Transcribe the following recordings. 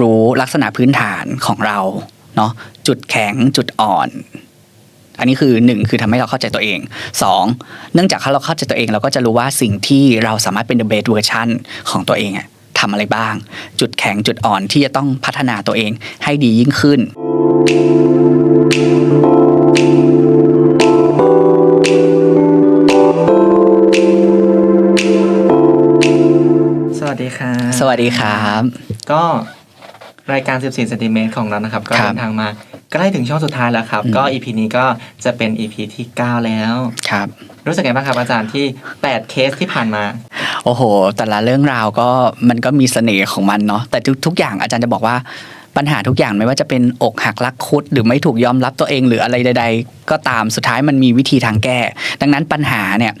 รู้ลักษณะพื้นฐานของเราเนาะจุดแข็งจุดอ่อน อันนี้คือหนึ่งคือทำให้เราเข้าใจตัวเองสองเนื่องจากเราเข้าใจตัวเอง เราก็จะรู้ว่าสิ่งที่เราสามารถเป็น the best version ของตัวเองอะทำอะไรบ้าง จุดแข็งจุดอ่อนที่จะต้องพัฒนาตัวเองให้ดียิ่งขึ้น สวัสดีครับ สวัสดีครับ ก็ รายการ 14ซนติเมตรของเรานะครับ ก็ครับเดินทางมาใกล้ถึงช่วงสุดท้ายแล้วครับอืมก็ EP นี้ก็จะเป็น EP ที่ 9 แล้วครับ รู้สึกไงบ้างครับอาจารย์ที่ 8 เคสที่ผ่านมา โอ้โห แต่ละเรื่องราวก็มันก็มีเสน่ห์ของมันเนาะแต่ทุกทุกอย่างอาจารย์จะบอกว่าปัญหาทุกอย่างไม่ว่าจะเป็นอกหักรักคุด หรือไม่ถูกยอมรับตัวเองหรืออะไรใด ๆ ก็ตามสุดท้ายมันมีวิธีทางแก้ ดังนั้นปัญหาเนี่ย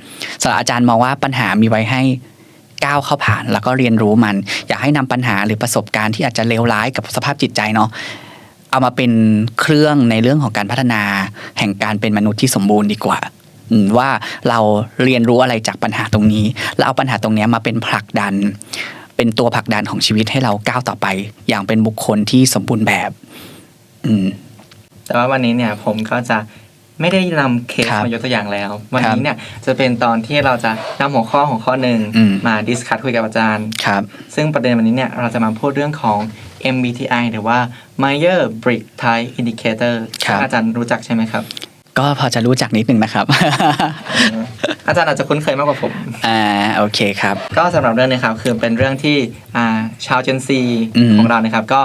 สำหรับอาจารย์มองว่าปัญหามีไว้ให้ ก้าวเข้าผ่าน แล้วก็เรียนรู้มัน อยากให้นำปัญหาหรือประสบการณ์ที่อาจจะเลวร้ายกับสภาพจิตใจเนาะเอามาเป็นเครื่องในเรื่องของการพัฒนา แห่งการเป็นมนุษย์ที่สมบูรณ์ดีกว่าว่าเราเรียนรู้อะไรจากปัญหาตรงนี้ แล้วเอาปัญหาตรงนี้มาเป็นผลักดัน เป็นตัวผลักดันของชีวิตให้เราก้าวต่อไป อย่างเป็นบุคคลที่สมบูรณ์แบบ อืมแต่ว่าวันนี้เนี่ยผมก็จะ ไม่ได้นำเคสครับมายกตัวอย่างแล้ว วันครับนี้เนี่ยจะเป็นตอนที่เราจะนำหัวข้อของข้อหนึ่งอืม มาดิสคัทคุยกับอาจารย์ ครับ ซึ่งประเด็นวันนี้เนี่ยเราจะมาพูดเรื่องของ MBTI หรือว่า Meyer Briggs Type Indicator ครับ อาจารย์รู้จักใช่ไหมครับ ก็พอจะรู้จักนิดนึงนะครับ อาจารย์อาจจะคุ้นเคยมากกว่าผม อ่าโอเคครับ ก็สำหรับเรื่องนี้ครับคือเป็นเรื่องที่อ่าชาวเจนซีอืมของเรานะครับก็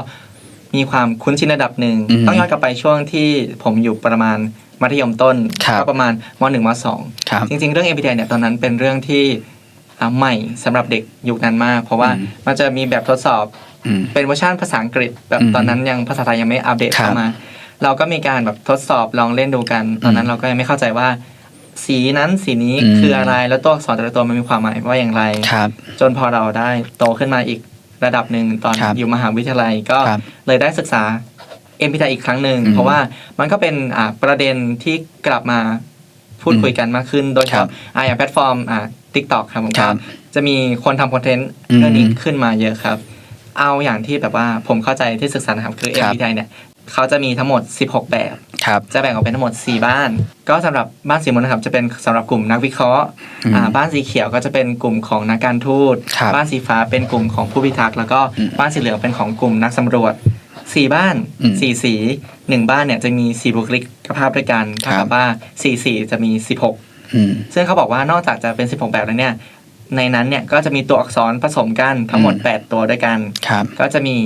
มีความคุ้นชินระดับหนึ่ง อืมต้องย้อนกลับไปช่วงที่ผมอยู่ประมาณ มัธยมต้นครับก็ประมาณมหนึ่งมสองครับจริง ๆ เรื่อง MBTI เนี่ยตอนนั้นเป็นเรื่องที่อ่าใหม่สำหรับเด็กยุคนั้นมาก เพราะว่าอืมมันจะมีแบบทดสอบอืมเป็นเวอร์ชันภาษาอังกฤษ แบบอืมตอนนั้นยังภาษาไทยยังไม่อัปเดตครับเข้ามา เราก็มีการแบบทดสอบลองเล่นดูกัน ตอนนั้นเราก็ยังไม่เข้าใจว่า สีนั้นสีนี้อืมคืออะไรแล้วตัวอักษรแต่ละตัวมันมีความหมายว่าอย่างไรครับจนพอเราได้โตขึ้นมาอีกระดับหนึ่งตอนครับอยู่มหาวิทยาลัยก็ครับเลยได้ศึกษา MBTI อีกครั้งหนึ่งอืมเพราะว่ามันก็เป็นอ่าประเด็นที่กลับมาพูดคุยกันมากขึ้น โดยเฉครัพาะบอ่าอย่างแพลตฟอร์มอ่า TikTok ครับผมครัก็บจะมีคนทำคอนเทนต์อืมเรื่องนี้ขึ้นมาเยอะครับ เอาอย่างที่แบบว่าผมเข้าใจที่ศึกษานะครับคือครับ MBTI เนี่ยเขาจะมีทั้งหมด 16 แบบครับจะแบ่งออกเป็นทั้งหมด 4 บ้าน ก็สำหรับบ้านสีม่วงนะครับ จะเป็นสำหรับกลุ่มนักวิเคราะห์อืมอ่าบ้านสีเขียวก็จะเป็นกลุ่มของนักการทูตครับบ้านสีฟ้าเป็นกลุ่มของผู้พิทักษ์ แล้วก็อืมบ้านสีเหลืองเป็นของกลุ่มนักสำรวจ สี่บ้านอืมสี่สีหนึ่งบ้านเนี่ยจะมีสีบุคลิกภาพด้วยกันเท่าครักับบว่าสี่สีจะมีสิบหกอืมซึ่งเขาบอกว่านอกจากจะเป็น16แบบแล้วเนี่ยในนั้นเนี่ยก็จะมีตัวอักษรผสมกันทั้งหมดอืม8ตัวด้วยกันครับก็จะมี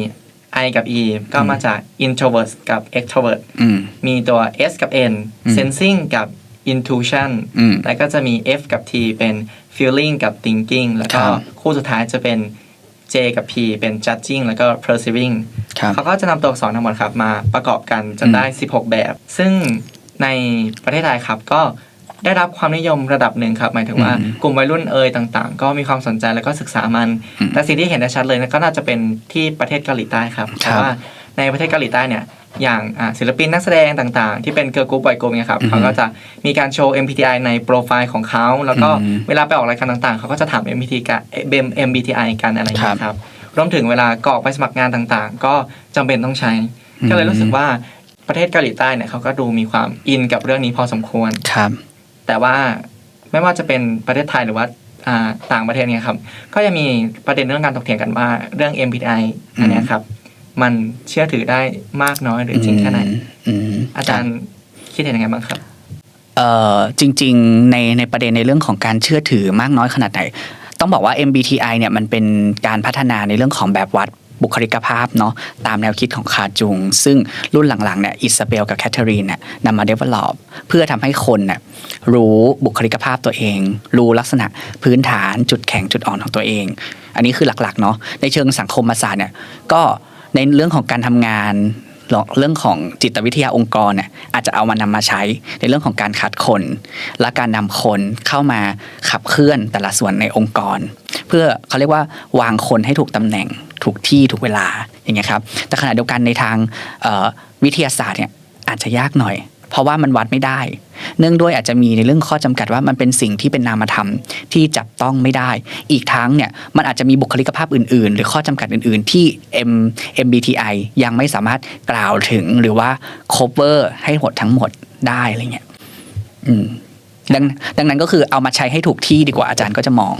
I กับ E ก็มาจาก introvert กับ extrovert อืมมีตัว S กับ N อืม sensing กับ intuition อืมแล้วก็จะมี F กับ T เป็น feeling กับ thinking แล้วก็ครับคู่สุดท้ายจะเป็น J กับ P เป็น judging แล้วก็ perceiving ครับเขาก็จะนำตัวอักษรทั้งหมดครับมาประกอบกันจอืนมได้ 16 แบบ ซึ่งในประเทศไทยครับก็ได้รับความนิยมระดับหนึ่งครับ หมายถึงว่ากลุ่มวัยรุ่นเอยต่างๆ ก็มีความสนใจแล้วก็ศึกษามันอืมแต่สิ่งที่เห็นได้ชัดเลยก็น่าจะเป็นที่ประเทศเกาหลีใต้ครับเพครับราะว่าในประเทศเกาหลีใต้เนี่ย อย่างอ่าศิลปินนักแสดงต่างๆ ที่เป็นเกิร์ลกรุ๊ปบอยกรุ๊ปเนี่ยครับอือฮึเขาก็จะมีการโชว์ MBTI ในโปรไฟล์ของเขาแล้วก็อืมเวลาไปออกรายการต่างๆ เขาก็จะถาม MBTI กัน MBTI กันอะไรอย่างเงี้ยครับครับรวมถึงเวลากรอกไปสมัครงานต่างๆ ก็จำเป็นต้องใช้อืมก็เลยรู้สึกว่าประเทศเกาหลีใต้เนี่ยเขาก็ดูมีความอินกับเรื่องนี้พอสมควรครับ แต่ว่าไม่ว่าจะเป็นประเทศไทยหรือว่าอ่าต่างประเทศเนี่ยครับ ก็ยังมีประเด็นเรื่องการถกเถียงกันว่าเรื่อง MBTI อันเนี้ยครับ มันเชื่อถือได้มากน้อยหรือจริงแค่ไหนอืมอาจารย์คิดเห็นยังไงบ้างครับเอ่อจริง ๆ ในในประเด็นในเรื่องของการเชื่อถือมากน้อยขนาดไหน ต้องบอกว่า MBTI เนี่ยมันเป็นการพัฒนาในเรื่องของแบบวัดบุคลิกภาพเนาะตามแนวคิดของคาร์จุง ซึ่งรุ่นหลังๆเนี่ยอิซาเบลกับแคทเธอรีนเนี่ยนำมา develop เพื่อทำให้คนเนี่ยรู้บุคลิกภาพตัวเอง รู้ลักษณะพื้นฐานจุดแข็งจุดอ่อนของตัวเอง อันนี้คือหลักๆเนาะในเชิงสังคมศาสตร์เนี่ยก็ ในเรื่องของการทำงานเรื่องของจิตวิทยาองค์กรเนี่ยอาจจะเอามานำมาใช้ในเรื่องของการคัดคน และการนำคนเข้ามาขับเคลื่อนแต่ละส่วนในองค์กร เพื่อเขาเรียกว่าวางคนให้ถูกตำแหน่งถูกที่ถูกเวลาอย่างเงี้ยครับแต่ขณะเดียวกันในทางวิทยาศาสตร์เนี่ยอาจจะยากหน่อย เพราะว่ามันวัดไม่ได้ เนื่องด้วยอาจจะมีในเรื่องข้อจำกัดว่ามันเป็นสิ่งที่เป็นนามธรรมที่จับต้องไม่ได้ อีกทั้งเนี่ยมันอาจจะมีบุคลิกภาพอื่น ๆ หรือข้อจำกัดอื่น ๆ ที่ M MBTI ยังไม่สามารถกล่าวถึงหรือว่า cover ให้หมดทั้งหมดได้อะไรเงี้ยอืมดังดังนั้นก็คือเอามาใช้ให้ถูกที่ดีกว่าอาจารย์ก็จะมอง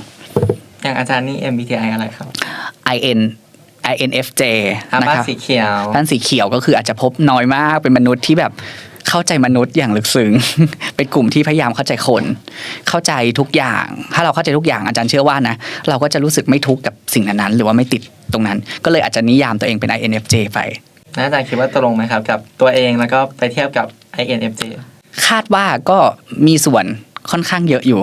อย่างอาจารย์นี่ MBTI อะไรครับ IN INFJ อานะบ้านครับสีเขียวท่านสีเขียวก็คืออาจจะพบน้อยมากเป็นมนุษย์ที่แบบ เข้าใจมนุษย์อย่างลึกซึ้ง เป็นกลุ่มที่พยายามเข้าใจคน เข้าใจทุกอย่าง ถ้าเราเข้าใจทุกอย่างอาจารย์เชื่อว่านะ เราก็จะรู้สึกไม่ทุกข์กับสิ่งนั้นๆหรือว่าไม่ติดตรงนั้น ก็เลยอาจจะนิยามตัวเองเป็น INFJ ไปนะอาจารย์คิดว่าตรงไหมครับกับตัวเองแล้วก็ไปเทียบกับ INFJ คาดว่าก็มีส่วนค่อนข้างเยอะอยู่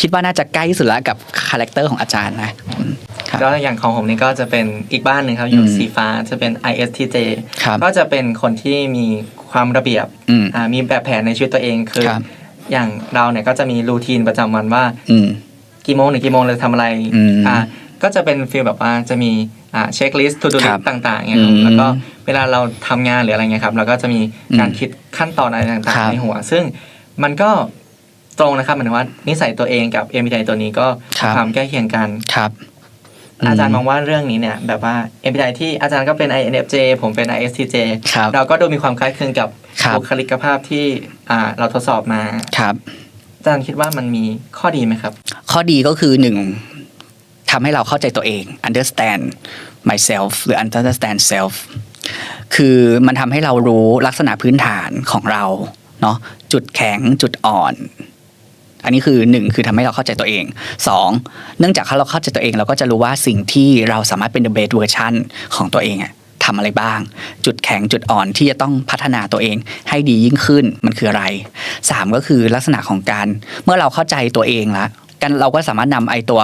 คิดว่าน่าจะใกล้ที่สุดแล้วกับคาแรคเตอร์ของอาจารย์นะอืมครับก็อย่างของผมนี่ก็จะเป็นอีกบ้านหนึ่งครับอยู่อืมสีฟ้าจะเป็น ISTJ ครับก็จะเป็นคนที่มีความระเบียบอืมอ่ามีแบบแผนในชีวิตตัวเองคือครับอย่างเราเนี่ยก็จะมีรูทีนประจำวันว่าอืมกี่โมงถึงกี่โมงเราจะทำอะไรอืมอ่าก็จะเป็นฟีลแบบว่าจะมีอ่าเช็คลิสต์ทูดูคลิรัสบต์ต่างๆเนี่ยครับอืมแล้วก็เวลาเราทำงานหรืออะไรเงี้ยครับเราก็จะมีการอืมคิดขั้นตอนอะไรต่างครับๆในหัว ซึ่งมันก็ ตรงนะครับหมายถึงว่านิสัยตัวเองกับ MBTI ตัวนี้ก็ครับความใกล้เคียงกัน ครับอาจารย์มองว่าเรื่องนี้เนี่ยแบบว่า MBTI ที่อาจารย์ก็เป็น INFJ ผมเป็น ISTJ ครับ เราก็ดูมีความคล้ายคลึงกับครับ บุคลิกภาพที่อ่าเราทดสอบมา ครับ อาจารย์คิดว่ามันมีข้อดีไหมครับ ข้อดีก็คือหนึ่งทำให้เราเข้าใจตัวเอง understand myself หรือ understand self คือมันทำให้เรารู้ลักษณะพื้นฐานของเราเนาะจุดแข็งจุดอ่อน อันนี้คือหนึ่งคือทำให้เราเข้าใจตัวเองสองเนื่องจากเราเข้าใจตัวเอง เราก็จะรู้ว่าสิ่งที่เราสามารถเป็น the best version ของตัวเองอะทำอะไรบ้าง จุดแข็งจุดอ่อนที่จะต้องพัฒนาตัวเอง ให้ดียิ่งขึ้นมันคืออะไรสามก็คือลักษณะของการเมื่อเราเข้าใจตัวเองละกันเราก็สามารถนำไอตัว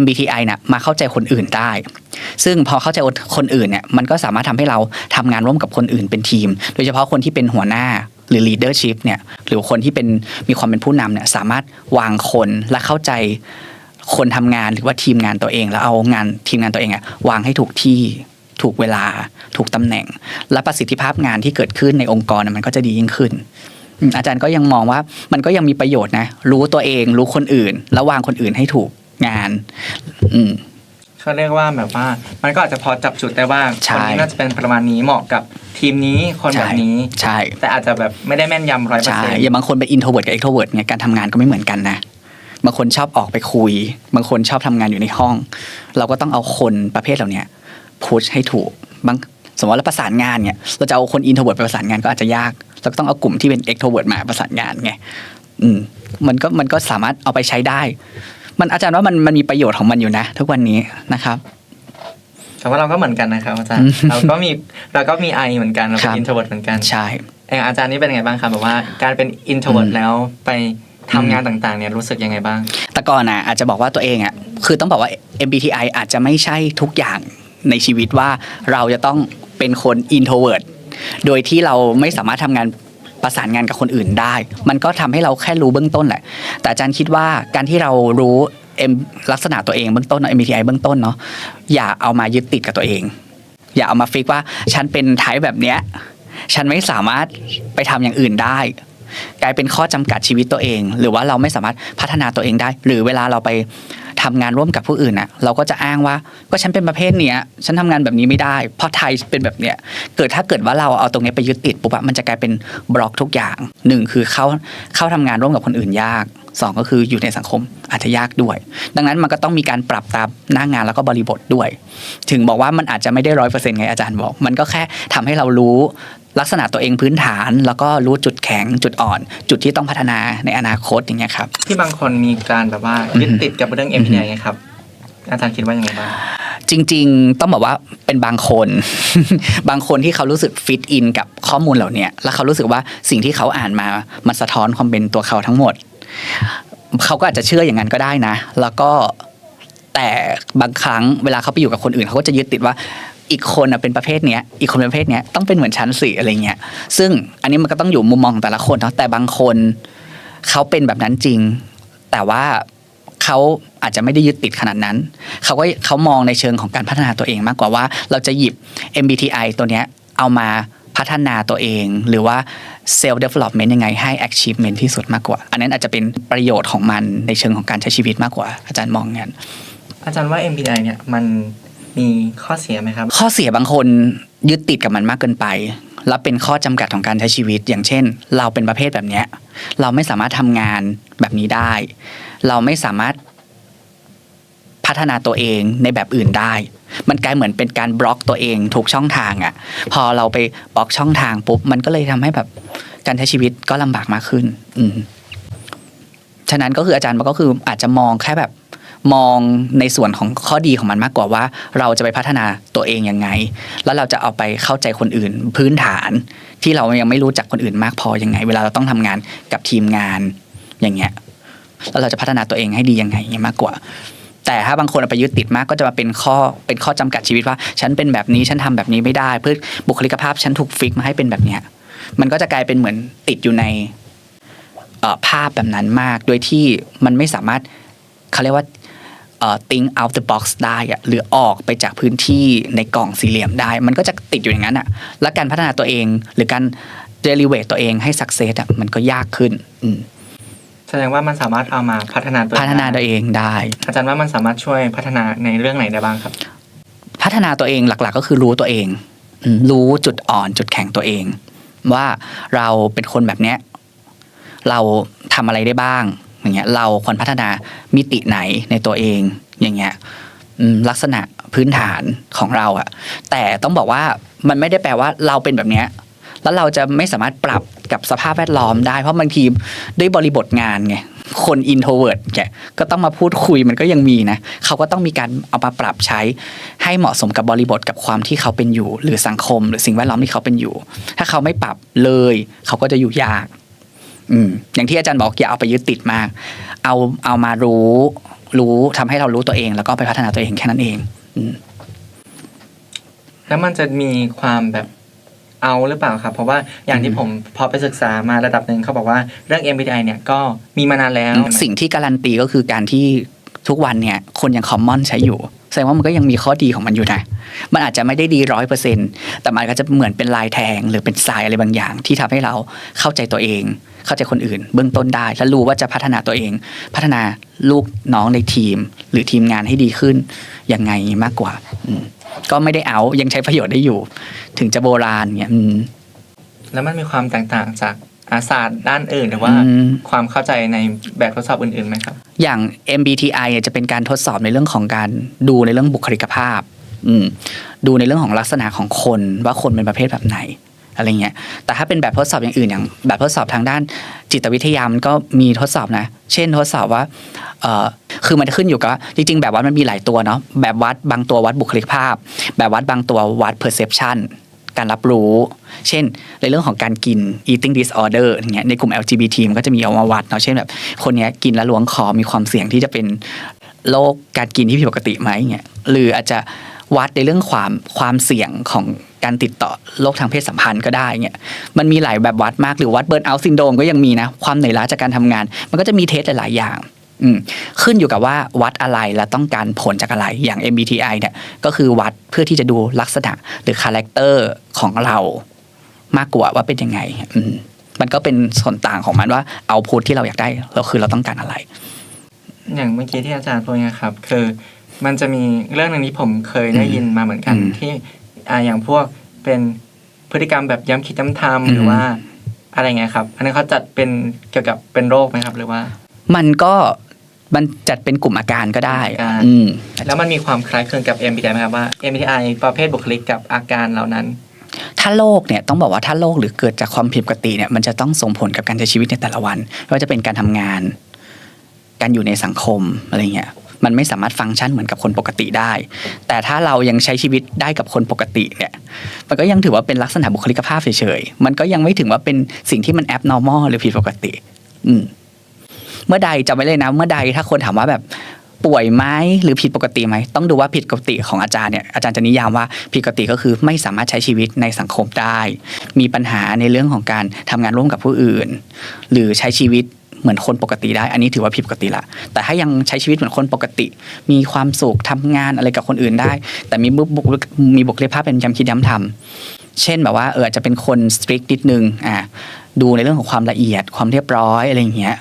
MBTI น่ะมาเข้าใจคนอื่นได้ ซึ่งพอเข้าใจคนอื่นเนี่ยมันก็สามารถทำให้เราทำงานร่วมกับคนอื่นเป็นทีม โดยเฉพาะคนที่เป็นหัวหน้า หรือ leadership เนี่ยหรือคนที่เป็นมีความเป็นผู้นำเนี่ยสามารถวางคนและเข้าใจคนทำงานหรือว่าทีมงานตัวเอง แล้วเอางานทีมงานตัวเองอะวางให้ถูกที่ถูกเวลาถูกตำแหน่ง และประสิทธิภาพงานที่เกิดขึ้นในองค์กรมันก็จะดียิ่งขึ้นอืมอาจารย์ก็ยังมองว่ามันก็ยังมีประโยชน์นะ รู้ตัวเอง รู้คนอื่น แล้ววางคนอื่นให้ถูกงาน อืม เขาเรียกว่าแบบว่า มันก็อาจจะพอจับจุดได้ว่าใช่คนนี้น่าจะเป็นประมาณนี้เหมาะกับทีมนี้คนแบบนี้ใช่ แต่อาจจะแบบไม่ได้แม่นยำร้อยเปอร์ใช่เซ็นต์อย่างบางคนเป็น introvert กับ extrovert เนี่ยการทำงานก็ไม่เหมือนกันนะบางคนชอบออกไปคุย บางคนชอบทำงานอยู่ในห้อง เราก็ต้องเอาคนประเภทเหล่านี้พุชให้ถูกบางสมมติว่าเราประสานงานเนี่ยเราจะเอาคน introvert ไปประสานงานก็อาจจะยากเราก็ต้องเอากลุ่มที่เป็น extrovert มาประสานงานไงอืมมันก็มันก็สามารถเอาไปใช้ได้ มันอาจารย์ว่ามันมันมีประโยชน์ของมันอยู่นะ ทุกวันนี้นะครับแต่ว่าเราก็เหมือนกันนะครับอาจารย์เราก็มีเราก็มีไอเหมือนกันเราเป็ครันบอินโทรเวิร์ดเหมือนกันใช่อย่างอาจารย์นี่เป็นยังไงบ้างครับแบบว่าการเป็นอินโทรเวิร์ดอืมแล้วไปทำงานต่างๆเนี่ยรู้สึกยังไงบ้าง แต่ก่อนอะอาจจะบอกว่าตัวเองอะคือต้องบอกว่า MBTI อาจจะไม่ใช่ทุกอย่างในชีวิตว่าเราจะต้องเป็นคน introvert โดยที่เราไม่สามารถทำงาน ประสานงานกับคนอื่นได้ มันก็ทำให้เราแค่รู้เบื้องต้นแหละ แต่อาจารย์คิดว่าการที่เรารู้ลักษณะตัวเองเบื้องต้นเนอะ MBTI เบื้องต้นเนาะอย่าเอามายึดติดกับตัวเอง อย่าเอามาฟิกว่าฉันเป็นไทป์แบบเนี้ยฉันไม่สามารถไปทำอย่างอื่นได้ กลายเป็นข้อจำกัดชีวิตตัวเอง หรือว่าเราไม่สามารถพัฒนาตัวเองได้ หรือเวลาเราไปทำงานร่วมกับผู้อื่นน่ะเราก็จะอ้างว่าก็ฉันเป็นประเภทเนี้ยฉันทำงานแบบนี้ไม่ได้ เพราะไทยเป็นแบบเนี้ยเกิดถ้าเกิดว่าเราเอาตรงนี้ไปยึดติดปุ๊บมันจะกลายเป็นบล็อกทุกอย่างหนึ่งคือเข้าเข้าทำงานร่วมกับคนอื่นยากสองก็คืออยู่ในสังคมอาจจะยากด้วย ดังนั้นมันก็ต้องมีการปรับตามหน้างานแล้วก็บริบทด้วย ถึงบอกว่ามันอาจจะไม่ได้ร้อยเปอร์เซ็นต์ไงอาจารย์บอก มันก็แค่ทำให้เรารู้ ลักษณะตัวเองพื้นฐาน แล้วก็รู้จุดแข็งจุดอ่อน จุดที่ต้องพัฒนาในอนาคตอย่างเงี้ยครับที่บางคนมีการแบบว่ายึดติดกับเรื่อง MBTI ไงครับอาจารย์คิดว่ายังไงบ้างจริง ๆ ต้องบอกว่าเป็นบางคน บางคนที่เขารู้สึกฟิตอินกับข้อมูลเหล่าเนี้ยแล้วเขารู้สึกว่าสิ่งที่เขาอ่านมามันสะท้อนความเป็นตัวเขาทั้งหมด เขาก็อาจจะเชื่ออย่างนั้นก็ได้นะ แล้วก็แต่บางครั้งเวลาเขาไปอยู่กับคนอื่น เขาก็จะยึดติดว่า อีกคนเป็นประเภทเนี้ยอีกคนเป็นประเภทเนี้ยต้องเป็นเหมือนฉันสิอะไรเงี้ยซึ่งอันนี้มันก็ต้องอยู่มุมมองของแต่ละคนเนาะแต่บางคนเขาเป็นแบบนั้นจริง แต่ว่าเขาอาจจะไม่ได้ยึดติดขนาดนั้น เขาก็เขามองในเชิงของการพัฒนาตัวเองมากกว่าว่า เราจะหยิบ MBTI ตัวเนี้ยเอามาพัฒนาตัวเอง หรือว่า self development ยังไงให้ achievement ที่สุดมากกว่า อันนั้นอาจจะเป็นประโยชน์ของมันในเชิงของการใช้ชีวิตมากกว่า อาจารย์มองงั้นอาจารย์ว่า MBTI เนี่ยมัน มีข้อเสียไหมครับ ข้อเสียบางคนยึดติดกับมันมากเกินไป และเป็นข้อจำกัดของการใช้ชีวิต อย่างเช่น เราเป็นประเภทแบบเนี้ย เราไม่สามารถทำงานแบบนี้ได้ เราไม่สามารถพัฒนาตัวเองในแบบอื่นได้ มันกลายเหมือนเป็นการบล็อกตัวเองถูกช่องทางอะ่ะ พอเราไปบล็อกช่องทางปุ๊บ มันก็เลยทำให้แบบการใช้ชีวิตก็ลำบากมากขึ้น อืม ฉะนั้นก็คืออาจารย์มันก็คืออาจจะมองแค่แบบ มองในส่วนของข้อดีของมันมากกว่าว่า เราจะไปพัฒนาตัวเองยังไง แล้วเราจะเอาไปเข้าใจคนอื่นพื้นฐาน ที่เรายังไม่รู้จักคนอื่นมากพอยังไง เวลาเราต้องทำงานกับทีมงานอย่างเงี้ยแล้วเราจะพัฒนาตัวเองให้ดียังไงเงี้ยมากกว่า แต่ถ้าบางคนเอาไปยึดติดมากก็จะมาเป็นข้อเป็นข้อจำกัดชีวิตว่า ฉันเป็นแบบนี้ฉันทำแบบนี้ไม่ได้ เพื่อบุคลิกภาพฉันถูกฟิกมาให้เป็นแบบเนี้ยมันก็จะกลายเป็นเหมือนติดอยู่ในภาพแบบนั้นมาก โดยที่มันไม่สามารถเขาเรียกว่า think out the box ได้อะหรือออกไปจากพื้นที่ในกล่องสี่เหลี่ยมได้ มันก็จะติดอยู่อย่างนั้นอะและการพัฒนาตัวเองหรือการ derivate ตัวเองให้ success อะมันก็ยากขึ้นอืมแสดงว่ามันสามารถเอามาพัฒนาตัวเองพัฒนาตัวเองได้ อาจารย์ว่ามันสามารถช่วยพัฒนาในเรื่องไหนได้บ้างครับ พัฒนาตัวเองหลักๆ ก็คือรู้ตัวเองอืมรู้จุดอ่อนจุดแข็งตัวเอง ว่าเราเป็นคนแบบเนี้ยเราทำอะไรได้บ้าง อย่างเงี้ยเราควรพัฒนามิติไหนในตัวเองอย่างเงี้ยลักษณะพื้นฐานของเราอะแต่ต้องบอกว่ามันไม่ได้แปลว่าเราเป็นแบบเนี้ยแล้วเราจะไม่สามารถปรับกับสภาพแวดล้อมได้ เพราะบางทีด้วยบริบทงานไงคนอินโทรเวิร์ดแกก็ต้องมาพูดคุยมันก็ยังมีนะ เขาก็ต้องมีการเอามาปรับใช้ให้เหมาะสมกับบริบทกับความที่เขาเป็นอยู่ หรือสังคม หรือสิ่งแวดล้อมที่เขาเป็นอยู่ ถ้าเขาไม่ปรับเลย เขาก็จะอยู่ยาก อืมอย่างที่อาจารย์บอกอย่าเอาไปยึดติดมาก เอาเอามารู้รู้ทำให้เรารู้ตัวเอง แล้วก็ไปพัฒนาตัวเองแค่นั้นเองอืมแล้วมันจะมีความแบบเอาหรือเปล่าครับ เพราะว่าอย่างที่ผมพอไปศึกษามาระดับหนึ่งเขาบอกว่าเรื่อง MBTI เนี่ยก็มีมานานแล้ว สิ่งที่การันตีก็คือการที่ทุกวันเนี่ย คนยังคอมมอนใช้อยู่ แสดงว่ามันก็ยังมีข้อดีของมันอยู่นะ มันอาจจะไม่ได้ดีร้อยเปอร์เซ็นแต่มันก็จะเหมือนเป็นลายแทง หรือเป็นทรายอะไรบางอย่าง ที่ทำให้เราเข้าใจตัวเอง เข้าใจคนอื่น เบื้องต้นได้ และรู้ว่าจะพัฒนาตัวเอง พัฒนาลูกน้องในทีม หรือทีมงานให้ดีขึ้นยังไงมากกว่าก็ไม่ได้เอายังใช้ประโยชน์ได้อยู่ ถึงจะโบราณเนี่ยแล้วมันมีความแตกต่างจาก ศาสตร์ด้านอื่นหรือว่าอืมความเข้าใจในแบบทดสอบอื่นๆไหมครับ อย่าง MBTI เนี่ยจะเป็นการทดสอบในเรื่องของการดูในเรื่องบุคลิกภาพอืมดูในเรื่องของลักษณะของคนว่าคนเป็นประเภทแบบไหนอะไรเงี้ย แต่ถ้าเป็นแบบทดสอบอย่างอื่นอย่าง แบบทดสอบทางด้านจิตวิทยามันก็มีทดสอบนะ เช่นทดสอบว่าเออคือมันขึ้นอยู่กับจริง ๆ แบบวัดมันมีหลายตัวเนาะ แบบวัดบางตัววัดบุคลิกภาพ แบบวัดบางตัววัด perception การรับรู้ เช่น ในเรื่องของการกิน eating disorder อย่างเงี้ยในกลุ่ม LGBT มันก็จะมีเอามาวัดเนาะเช่นแบบคนเนี้ยกินแล้วล้วงคอมีความเสี่ยงที่จะเป็นโรคการกินที่ผิดปกติไหมเงี้ยหรืออาจจะวัดในเรื่องความความเสี่ยงของการติดต่อโรคทางเพศสัมพันธ์ก็ได้เงี้ย มันมีหลายแบบวัดมากหรือวัดเบิร์นเอาท์ซินโดมก็ยังมีนะ ความเหนื่อยล้าจากการทำงาน มันก็จะมีเทสหลาย ๆ อย่าง ขึ้นอยู่กับว่าวัดอะไรและต้องการผลจากอะไรอย่าง MBTI เนี่ยก็คือวัดเพื่อที่จะดูลักษณะหรือคาแรคเตอร์ของเรามากกว่าว่าเป็นยังไงอืมมันก็เป็นส่วนต่างของมันว่าเอาพุทที่เราอยากได้เราคือเราต้องการอะไร อย่างเมื่อกี้ที่อาจารย์พูดเนี่ยครับ คือมันจะมีเรื่องหนึงที่ผมเคยได้ยินมาเหมือนกันอืมที่อ่าอย่างพวกเป็นพฤติกรรมแบบย้ำคิดย้ำทำอืมหรือว่าอะไรเงี้ยครับ อันนั้นเขาจัดเป็นเกี่ยวกับเป็นโรคไหมครับ หรือว่า มันก็มันจัดเป็นกลุ่มอาการก็ได้อาการอืมแล้วมันมีความคล้ายคลึงกับ MBTI ไหมครับว่า MBTI ประเภทบุคลิกกับอาการเหล่านั้น ถ้าโรคเนี่ยต้องบอกว่าถ้าโรคหรือเกิดจากความผิดปกติเนี่ยมันจะต้องส่งผลกับการใช้ชีวิตในแต่ละวันไม่ว่าจะเป็นการทำงาน การอยู่ในสังคมอะไรเงี้ยมันไม่สามารถฟังก์ชันเหมือนกับคนปกติได้ แต่ถ้าเรายังใช้ชีวิตได้กับคนปกติเนี่ย มันก็ยังถือว่าเป็นลักษณะบุคลิกภาพเฉยๆ มันก็ยังไม่ถึงว่าเป็นสิ่งที่มัน abnormal หรือผิดปกติ อืม เมื่อใดจำไว้เลยนะ เมื่อใดถ้าคนถามว่าแบบป่วยไหมหรือผิดปกติไหมต้องดูว่าผิดปกติของอาจารย์เนี่ยอาจารย์จะนิยามว่าผิดปกติก็คือไม่สามารถใช้ชีวิตในสังคมได้ มีปัญหาในเรื่องของการทำงานร่วมกับผู้อื่น หรือใช้ชีวิตเหมือนคนปกติได้ อันนี้ถือว่าผิดปกติละ แต่ถ้ายังใช้ชีวิตเหมือนคนปกติ มีความสุขทำงานอะไรกับคนอื่นได้ แต่มีบุคลิกมีบุคลิกภาพเป็นย้ำคิดย้ำทำเช่นแบบว่าเอออาจจะเป็นคน strict นิดนึงอะดูในเรื่องของความละเอียดความเรียบร้อยอะไรอย่างเงี้ย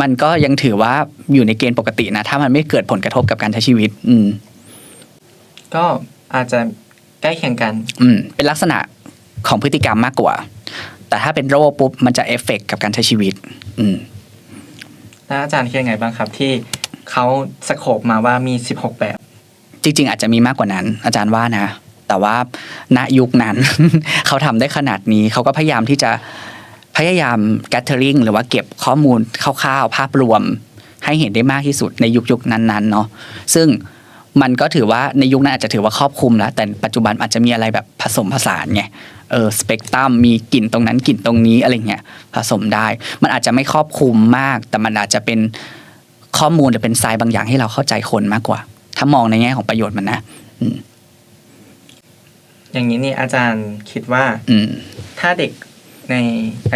มันก็ยังถือว่าอยู่ในเกณฑ์ปกตินะ ถ้ามันไม่เกิดผลกระทบกับการใช้ชีวิต อืม ก็อาจจะใกล้เคียงกัน อืม เป็นลักษณะของพฤติกรรมมากกว่า แต่ถ้าเป็นโรคปุ๊บมันจะเอฟเฟกกับการใช้ชีวิต อืมแล้วอาจารย์คิดยังไงบ้างครับ ที่เขาสโคบมาว่ามี16แบบ จริง ๆ อาจจะมีมากกว่านั้น อาจารย์ว่านะ แต่ว่าณยุคนั้น เขาทำได้ขนาดนี้เขาก็พยายามที่จะ พยายาม gathering หรือว่าเก็บข้อมูลคร่าวๆ ภาพรวม ให้เห็นได้มากที่สุดในยุคยุคๆนั้นๆเนาะซึ่งมันก็ถือว่าในยุคนั้นอาจจะถือว่าครอบคลุมแล้วแต่ปัจจุบันอาจจะมีอะไรแบบผสมผสานไงเออสเปกตรัมมีกลิ่นตรงนั้นกลิ่นตรงนี้อะไรเงี้ยผสมได้ มันอาจจะไม่ครอบคลุมมาก แต่มันอาจจะเป็นข้อมูลหรือเป็นทรายบางอย่างให้เราเข้าใจคนมากกว่า ถ้ามองในแง่ของประโยชน์มันนะอย่างนี้นี่อาจารย์คิดว่า อืมถ้าเด็ก ใน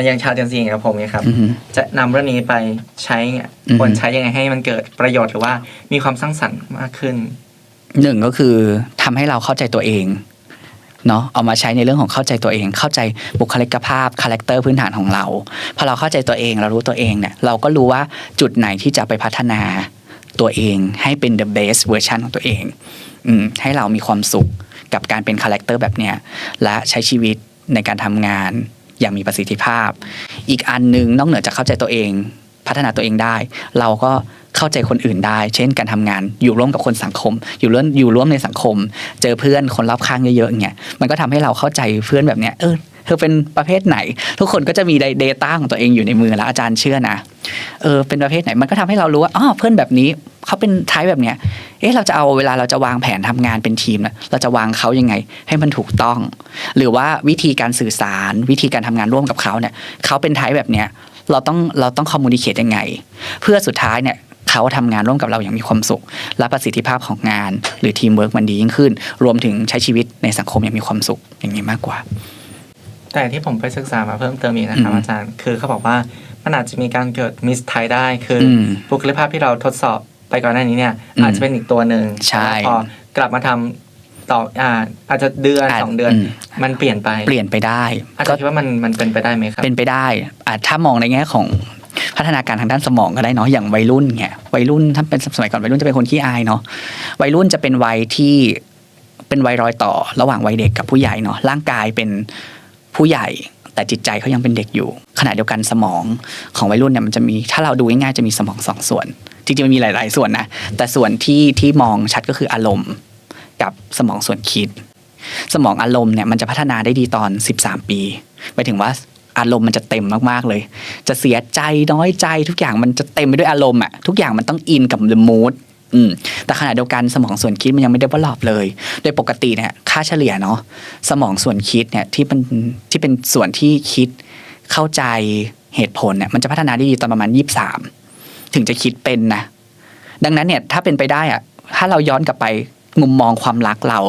อย่างชาวเจนซีอย่างกับผมเนี่ยครับอืมจะนำเรื่องนี้ไปใช้เนี่ยอืมควรใช้ยังไงให้มันเกิดประโยชน์หรือว่ามีความสร้างสรรค์มากขึ้นหนึ่งก็คือทำให้เราเข้าใจตัวเองเนาะเอามาใช้ในเรื่องของเข้าใจตัวเอง เข้าใจบุคลิกภาพคาแรคเตอร์พื้นฐานของเราพอเราเข้าใจตัวเองเรารู้ตัวเองเนี่ยเราก็รู้ว่าจุดไหนที่จะไปพัฒนาตัวเองให้เป็น the best version ของตัวเองอืมให้เรามีความสุขกับการเป็นคาแรคเตอร์แบบเนี้ยและใช้ชีวิตในการทำงาน อย่างมีประสิทธิภาพ อีกอันหนึ่งนอกเหนือจากเข้าใจตัวเอง พัฒนาตัวเองได้ เราก็เข้าใจคนอื่นได้ เช่นการทำงานอยู่ร่วมกับคนสังคม อยู่ร่วมอยู่ร่วมในสังคม เจอเพื่อนคนรอบข้างเยอะๆอย่างเงี้ยมันก็ทำให้เราเข้าใจเพื่อนแบบเนี้ยเออ เธอเป็นประเภทไหน ทุกคนก็จะมี Data ของตัวเองอยู่ในมือแล้วอาจารย์เชื่อนะเออเป็นประเภทไหนมันก็ทำให้เรารู้ว่าอ๋อเพื่อนแบบนี้เขาเป็นท้ายแบบเนี้ยเอ๊ะเราจะเอาเวลาเราจะวางแผนทำงานเป็นทีมนะเราจะวางเขายังไง ให้มันถูกต้อง หรือว่าวิธีการสื่อสารวิธีการทำงานร่วมกับเขาเนี่ยเขาเป็นท้ายแบบเนี้ยเราต้องเราต้องคอมมูนิเคตยังไง เพื่อสุดท้ายเนี่ยเขาทำงานร่วมกับเราอย่างมีความสุข และประสิทธิภาพของงาน หรือทีมเวิร์กมันดียิ่งขึ้น รวมถึงใช้ชีวิตในสังคมอย่างมีความสุขอย่างนี้มากกว่า แต่ที่ผมไปศึกษามาเพิ่มเติมอีกนะครับอืมอาจารย์คือเขาบอกว่ามันอาจจะมีการเกิดมิสไทได้คืออมบุคลิกภาพที่เราทดสอบไปก่อนหน้านี้เนี่ยอืมอาจจะเป็นอีกตัวหนึ่งใช่แล้วพอกลับมาทำต่ออ่าอาจจะเดือนอาจสองเดือนอืมมันเปลี่ยนไปเปลี่ยนไปได้อาจก็จะคิดว่ามันมันเป็นไปได้ไหมครับ เป็นไปได้อาจถ้ามองในแง่ของพัฒนาการทางด้านสมองก็ได้เนาะอย่างวัยรุ่นเนี่ยวัยรุ่นถ้าเป็นสมัยก่อนวัยรุ่นจะเป็นคนขี้อายเนาะวัยรุ่นจะเป็นวัยที่เป็นวัยรอยต่อ ระหว่างวัยเด็กกับผู้ใหญ่เนาะร่างกายเป็น ผู้ใหญ่แต่จิตใจเขายังเป็นเด็กอยู่ ขณะเดียวกันสมองของวัยรุ่นเนี่ยมันจะมีถ้าเราดูง่ายๆจะมีสมองสองส่วนจริงๆมันมีหลาย ๆ ส่วนนะแต่ส่วนที่ที่มองชัดก็คืออารมณ์ กับสมองส่วนคิด สมองอารมณ์เนี่ยมันจะพัฒนาได้ดีตอน 13 ปีหมายถึงว่าอารมณ์มันจะเต็มมากๆเลย จะเสียใจน้อยใจทุกอย่างมันจะเต็มไปด้วยอารมณ์อะทุกอย่างมันต้องอินกับ the mood อืมแต่ขณะเดียวกันสมองส่วนคิดมันยังไม่ได้ว่าหลอบเลย โดยปกติเนี่ยค่าเฉลี่ยเนาะสมองส่วนคิดเนี่ยที่เป็นที่เป็นส่วนที่คิดเข้าใจเหตุผลเนี่ยมันจะพัฒนาได้ดีตอนประมาณ23ถึงจะคิดเป็นนะดังนั้นเนี่ยถ้าเป็นไปได้อะถ้าเราย้อนกลับไปมุมมองความรักเรา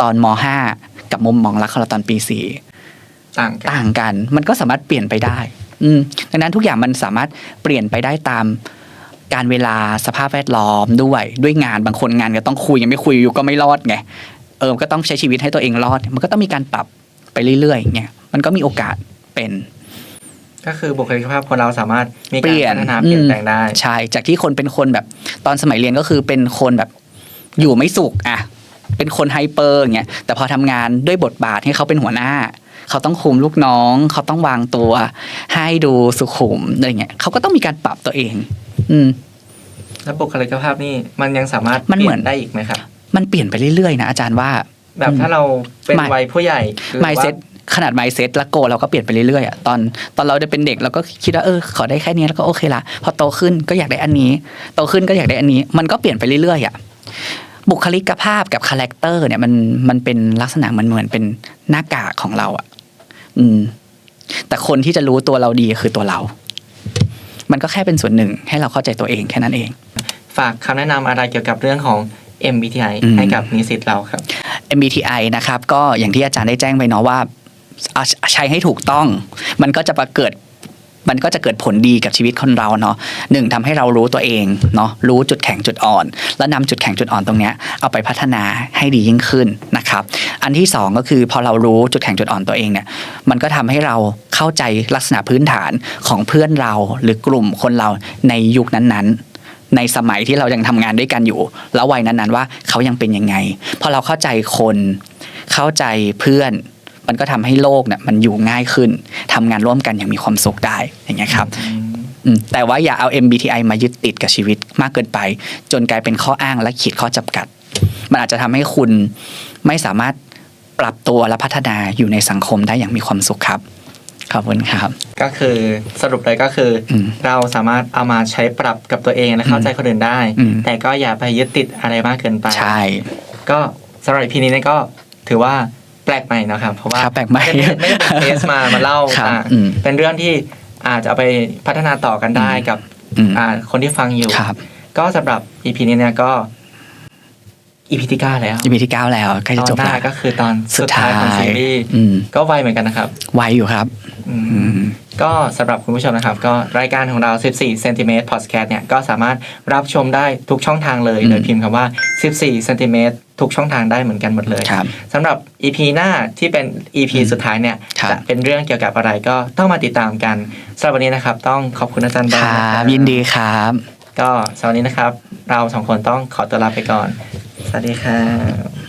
ตอนม .5 กับมุมมองรักของเราตอนปีสี่ต่างกันต่างกัน มันก็สามารถเปลี่ยนไปได้ อืมดังนั้นทุกอย่างมันสามารถเปลี่ยนไปได้ตาม การเวลาสภาพแวดล้อมด้วยด้วยงานบางคนงานก็ต้องคุยยังไม่คุยอยู่ก็ไม่รอดไงเออก็ต้องใช้ชีวิตให้ตัวเองรอด มันก็ต้องมีการปรับไปเรื่อยๆอย่างเงี้ยมันก็มีโอกาสเป็น ก็คือบุคลิกภาพคนเราสามารถมีเปการลี่ยนพัฒนาเปลี่ยนแปลงได้ใช่จากที่คนเป็นคนแบบ ตอนสมัยเรียนก็คือเป็นคนแบบอยู่ไม่สุขอะเป็นคนไฮเปอร์อย่างเงี้ยแต่พอทำงานด้วยบทบาทให้เขาเป็นหัวหน้า เขาต้องคุมลูกน้อง เขาต้องวางตัว ให้ดูสุขุมอะไรเงี้ยเขาก็ต้องมีการปรับตัวเอง อืม แล้วบุคลิกภาพนี่มันยังสามารถมันเหมือน ปลี่ยได้อีกไหมครับ มันเปลี่ยนไปเรื่อยๆนะอาจารย์ว่า แบบถ้าเราเป็นไม่ วัยผู้ใหญ่หรือไมว่าเซ็ตขนาดไมเซ็ตและโกเราก็เปลี่ยนไปเรื่อยๆอะตอนตอนเราได้เป็นเด็กเราก็คิดว่าเออขอได้แค่นี้แล้วก็โอเคละพอโตขึ้นก็อยากได้อันนี้ โตขึ้นก็อยากได้อันนี้ มันก็เปลี่ยนไปเรื่อยๆอะบุคลิกภาพกับคาแรคเตอร์เนี่ยมันมันเป็นลักษณะเหมือนเหมือนเป็นหน้ากากของเราอะ อืม แต่คนที่จะรู้ตัวเราดีคือตัวเรา มันก็แค่เป็นส่วนหนึ่งให้เราเข้าใจตัวเองแค่นั้นเอง ฝากคำแนะนำอะไรเกี่ยวกับเรื่องของ MBTI อืมให้กับนิสิตเราครับ MBTI นะครับก็อย่างที่อาจารย์ได้แจ้งไปเนาะว่าเอาใช้ให้ถูกต้อง มันก็จะประเกิด มันก็จะเกิดผลดีกับชีวิตคนเราเนาะหนึ่งทำให้เรารู้ตัวเองเนาะรู้จุดแข็งจุดอ่อน แล้วนำจุดแข็งจุดอ่อนตรงเนี้ยเอาไปพัฒนาให้ดียิ่งขึ้นนะครับ อันที่สองก็คือพอเรารู้จุดแข็งจุดอ่อนตัวเองเนี่ยมันก็ทำให้เราเข้าใจลักษณะพื้นฐานของเพื่อนเราหรือกลุ่มคนเราในยุคนั้นๆในสมัยที่เรายังทำงานด้วยกันอยู่ แล้ววัยนั้นๆว่าเขายังเป็นยังไงพอเราเข้าใจคน เข้าใจเพื่อน มันก็ทำให้โลกเนี่ยมันอยู่ง่ายขึ้นทำงานร่วมกันอย่างมีความสุขได้อย่างเงี้ยครับอืมแต่ว่าอย่าเอา MBTI มายึดติดกับชีวิตมากเกินไป จนกลายเป็นข้ออ้างและขีดข้อจำกัด มันอาจจะทำให้คุณไม่สามารถปรับตัวและพัฒนาอยู่ในสังคมได้อย่างมีความสุขครับขอบคุณครับ ก็คือสรุปเลยก็คืออมเราสามารถเอามาใช้ปรับกับตัวเองและเข้าใจคนอื่นได้อืมแต่ก็อย่าไปยึดติดอะไรมากเกินไป ใช่ ก็สำหรับพีนี้เนี่ยก็ถือว่า แปลกใหม่นะครับ เพราะว่าครับแปลกใหม่ไม่ได้ไม่ได้เป็นเคสมามาเล่าครับอ่าอืมเป็นเรื่องที่อาจจะเอาไปพัฒนาต่อกันได้กับอืมอ่าคนที่ฟังอยู่ครับก็สำหรับ EP นี้เนี่ยก็ EP ที่เก้าแล้วอีพีที่เก้าแล้วใกล้ตจะอนจบหน้าแล้วก็คือตอนสุดท้ายของซีรีส์อืมก็ไวเหมือนกันนะครับ ไวอยู่ครับอืมอืมก็สำหรับคุณผู้ชมนะครับ ก็รายการของเรา 14เซนติเมตรพอดแคสต์เนี่ย ก็สามารถรับชมได้ทุกช่องทางเลยอืมโดยพิมพ์คำว่า 14เซนติเมตรทุกช่องทางได้เหมือนกันหมดเลยครับสำหรับ EP หน้าที่เป็น EP อืมสุดท้ายเนี่ยครับจะเป็นเรื่องเกี่ยวกับอะไรก็ต้องมาติดตามกันสำหรับวันนี้นะครับ ต้องขอบคุณอาจารย์คบารันะบยินดีครับ ก็สำหรับวันนี้นะครับ เราสองคนต้องขอตัวลาไปก่อน สวัสดีครับ